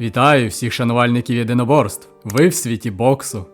Вітаю всіх шанувальників єдиноборств. Ви в світі боксу.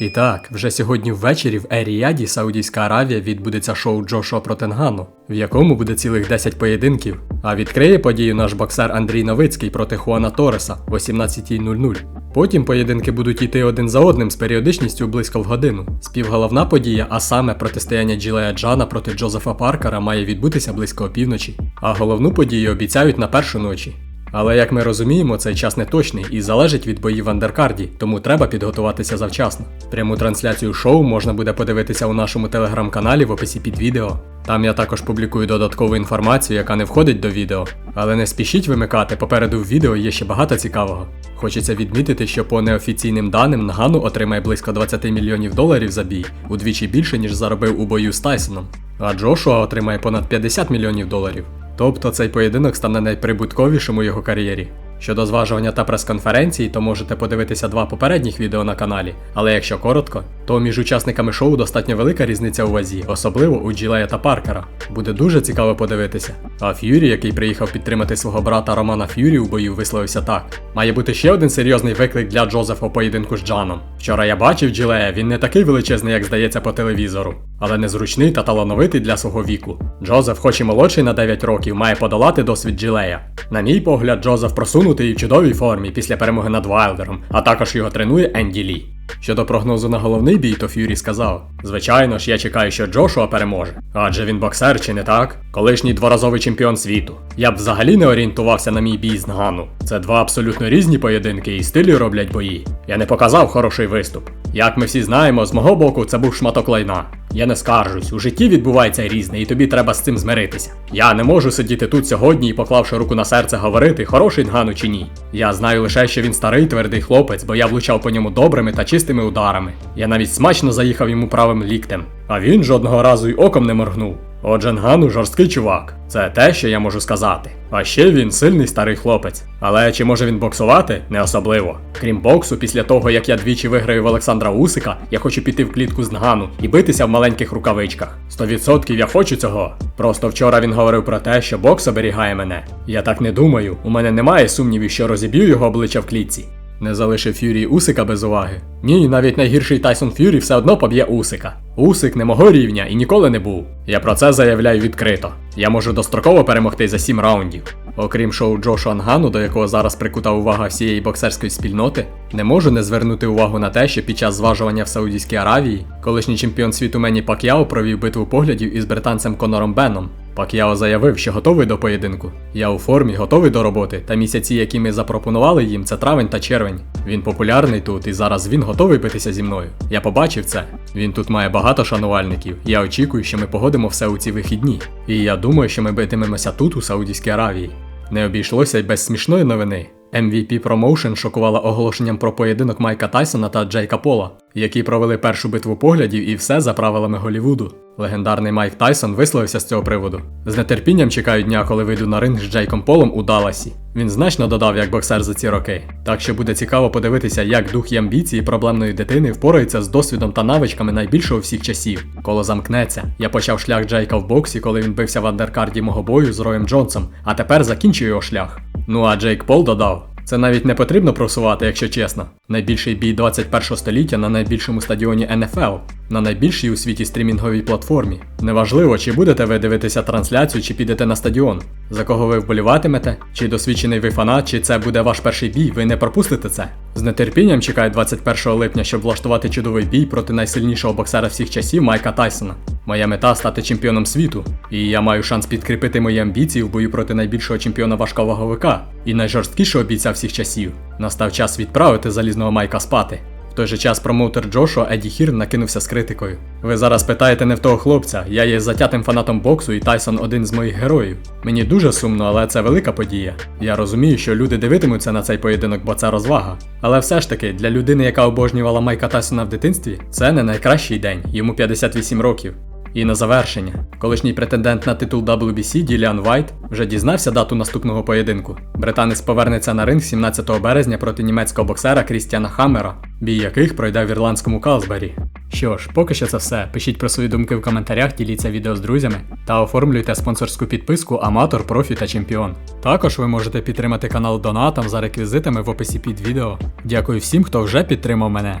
І так, вже сьогодні ввечері в Еріаді, Саудівська Аравія, відбудеться шоу Джошуа Протенгану, в якому буде цілих 10 поєдинків. А відкриє подію наш боксер Андрій Новицький проти Хуана Тореса в 18.00. Потім поєдинки будуть йти один за одним з періодичністю близько в годину. Співголовна подія, а саме протистояння Джилея Джана проти Джозефа Паркера, має відбутися близько опівночі. А головну подію обіцяють на першу ночі. Але як ми розуміємо, цей час не точний і залежить від боїв в андеркарді, тому треба підготуватися завчасно. Пряму трансляцію шоу можна буде подивитися у нашому телеграм-каналі в описі під відео. Там я також публікую додаткову інформацію, яка не входить до відео. Але не спішіть вимикати, попереду в відео є ще багато цікавого. Хочеться відмітити, що по неофіційним даним Нгану отримає близько 20 мільйонів доларів за бій, удвічі більше, ніж заробив у бою з Тайсоном. А Джошуа отримає понад 50 мільйонів доларів. Тобто цей поєдинок стане найприбутковішим у його кар'єрі. Щодо зважування та прес-конференції, то можете подивитися два попередніх відео на каналі, але якщо коротко, то між учасниками шоу достатньо велика різниця у вазі, особливо у Джилея та Паркера. Буде дуже цікаво подивитися. А Ф'юрі, який приїхав підтримати свого брата Романа Ф'юрі у бою, висловився так: має бути ще один серйозний виклик для Джозефа у поєдинку з Джаном. Вчора я бачив Джилея, він не такий величезний, як здається по телевізору, але незручний та талановитий для свого віку. Джозеф, хоч і молодший на 9 років, має подолати досвід Джилея. На мій погляд, Джозеф просунутий і в чудовій формі після перемоги над Вайлдером, а також його тренує Енді Лі. Щодо прогнозу на головний бій, то Ф'юрі сказав: Звичайно ж, я чекаю, що Джошуа переможе. Адже він боксер, чи не так? Колишній дворазовий чемпіон світу. Я б взагалі не орієнтувався на мій бій з Нгану. Це два абсолютно різні поєдинки і стилі роблять бої. Я не показав хороший виступ. Як ми всі знаємо, з мого боку це був шматок лайна. Я не скаржусь, у житті відбувається різне, і тобі треба з цим змиритися. Я не можу сидіти тут сьогодні і, поклавши руку на серце, говорити, хороший Нгану чи ні. Я знаю лише, що він старий твердий хлопець, бо я влучав по ньому добрими та чистими ударами. Я навіть смачно заїхав йому правим ліктем. А він жодного разу й оком не моргнув. Отже, Нгану жорсткий чувак. Це те, що я можу сказати. А ще він сильний старий хлопець. Але чи може він боксувати? Не особливо. Крім боксу, після того як я двічі виграю в Олександра Усика, я хочу піти в клітку з Нгану і битися в маленьких рукавичках. 100% я хочу цього. Просто вчора він говорив про те, що бокс оберігає мене. Я так не думаю. У мене немає сумнівів, що розіб'ю його обличчя в клітці. Не залишив Фюрі Усика без уваги. Ні, навіть найгірший Тайсон Фюрі все одно поб'є Усика. Усик не мого рівня і ніколи не був. Я про це заявляю відкрито. Я можу достроково перемогти за 7 раундів. Окрім шоу Джошу Ангану, до якого зараз прикута увага всієї боксерської спільноти, не можу не звернути увагу на те, що під час зважування в Саудівській Аравії колишній чемпіон світу Мені Пак'яо провів битву поглядів із британцем Конором Беном. Пак'яо заявив, що готовий до поєдинку. Я у формі, готовий до роботи, та місяці, які ми запропонували їм, це травень та червень. Він популярний тут, і зараз він готовий битися зі мною. Я побачив це. Він тут має багато шанувальників. Я очікую, що ми погодимо все у ці вихідні. І я думаю, що ми битимемося тут, у Саудівській Аравії. Не обійшлося й без смішної новини. MVP Promotion шокувала оголошенням про поєдинок Майка Тайсона та Джейка Пола, які провели першу битву поглядів і все за правилами Голівуду. Легендарний Майк Тайсон висловився з цього приводу. З нетерпінням чекаю дня, коли вийду на ринг з Джейком Полом у Далласі. Він значно додав як боксер за ці роки. Так що буде цікаво подивитися, як дух і амбіції проблемної дитини впорається з досвідом та навичками найбільшого всіх часів. Коло замкнеться. Я почав шлях Джейка в боксі, коли він бився в андеркарді мого бою з Роєм Джонсом, а тепер закінчую його шлях. Ну а Джейк Пол додав. Це навіть не потрібно просувати, якщо чесно. Найбільший бій 21 століття на найбільшому стадіоні NFL, на найбільшій у світі стрімінговій платформі. Неважливо, чи будете ви дивитися трансляцію, чи підете на стадіон. За кого ви вболіватимете, чи досвідчений ви фанат, чи це буде ваш перший бій, ви не пропустите це. З нетерпінням чекаю 21 липня, щоб влаштувати чудовий бій проти найсильнішого боксера всіх часів Майка Тайсона. Моя мета стати чемпіоном світу, і я маю шанс підкріпити мої амбіції в бою проти найбільшого чемпіона важковаговика і найжорсткішого бійця всіх часів. Настав час відправити залізного Майка спати. В той же час промоутер Джошуа Еді Хір накинувся з критикою. Ви зараз питаєте не в того хлопця, я є затятим фанатом боксу і Тайсон один з моїх героїв. Мені дуже сумно, але це велика подія. Я розумію, що люди дивитимуться на цей поєдинок, бо це розвага. Але все ж таки, для людини, яка обожнювала Майка Тайсона в дитинстві, це не найкращий день, йому 58 років. І на завершення, колишній претендент на титул WBC Діліан Вайт вже дізнався дату наступного поєдинку. Британець повернеться на ринг 17 березня проти німецького боксера Крістіана Хаммера, бій яких пройде в ірландському Калсбері. Що ж, поки що це все. Пишіть про свої думки в коментарях, діліться відео з друзями та оформлюйте спонсорську підписку Аматор, Профі та Чемпіон. Також ви можете підтримати канал донатом за реквізитами в описі під відео. Дякую всім, хто вже підтримав мене.